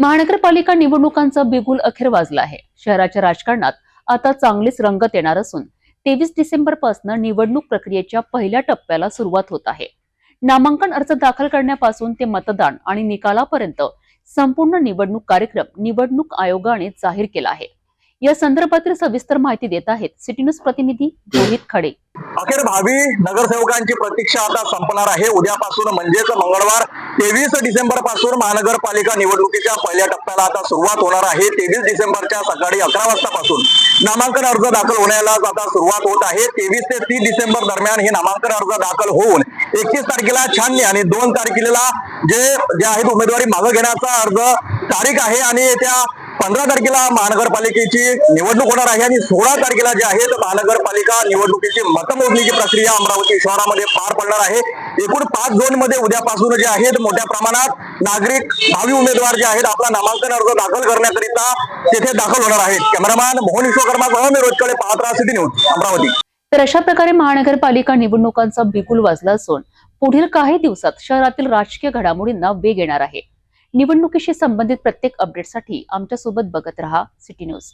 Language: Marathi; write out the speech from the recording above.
महानगरपालिका निवडणुकांचा बिगुल अखेर वाजला आहे. शहराच्या राजकारणात आता चांगलीच रंगत येणार असून तेवीस डिसेंबरपासून निवडणूक प्रक्रियेच्या पहिल्या टप्प्याला सुरुवात होत आहे. नामांकन अर्ज दाखल करण्यापासून ते मतदान आणि निकालापर्यंत संपूर्ण निवडणूक कार्यक्रम निवडणूक आयोगाने जाहीर केला आहे. या संदर्भातील सविस्तर माहिती देत आहेत सिटी न्यूज प्रतिनिधी रोहित खडे. अखेर भावी नगरसेवकांची प्रतीक्षा आता संपणार आहे. उद्यापासून म्हणजेच मंगळवार तेवीस डिसेंबरपासून महानगरपालिका निवडणुकीच्या पहिल्या टप्प्याला आता सुरुवात होणार आहे. तेवीस डिसेंबरच्या सकाळी अकरा वाजतापासून नामांकन अर्ज दाखल होण्याला आता सुरुवात होत आहे. तेवीस ते तीस डिसेंबर दरम्यान हे नामांकन अर्ज दाखल होऊन एकतीस तारखेला छाननी आणि दोन तारखेला जे जे आहेत उमेदवारी मागं घेण्याचा अर्ज तारीख आहे आणि येत्या पंधरा तारखेला महानगरपालिकेची निवडणूक होणार आहे आणि सोळा तारखेला जे आहे महानगरपालिका निवडणुकीची मतमोजणीची प्रक्रिया अमरावती शहरामध्ये पार पडणार आहे. एकूण पाच झोनमध्ये उद्यापासून जे आहेत मोठ्या प्रमाणात नागरिक भावी उमेदवार जे आहेत आपला नामांकन अर्ज दाखल करण्याकरिता तिथे दाखल होणार आहेत. कॅमेरामॅन मोहन विश्वकर्मासह मी रोजकडे पाहत राहा सिटी न्यूज अमरावती. तर अशा प्रकारे महानगरपालिका निवडणुकांचा बिगुल वाजला असून पुढील काही दिवसात शहरातील राजकीय घडामोडींना वेग येणार आहे. निवडणुकीशी संबंधित प्रत्येक अपडेटसाठी आमच्यासोबत बघत रहा सिटी न्यूज.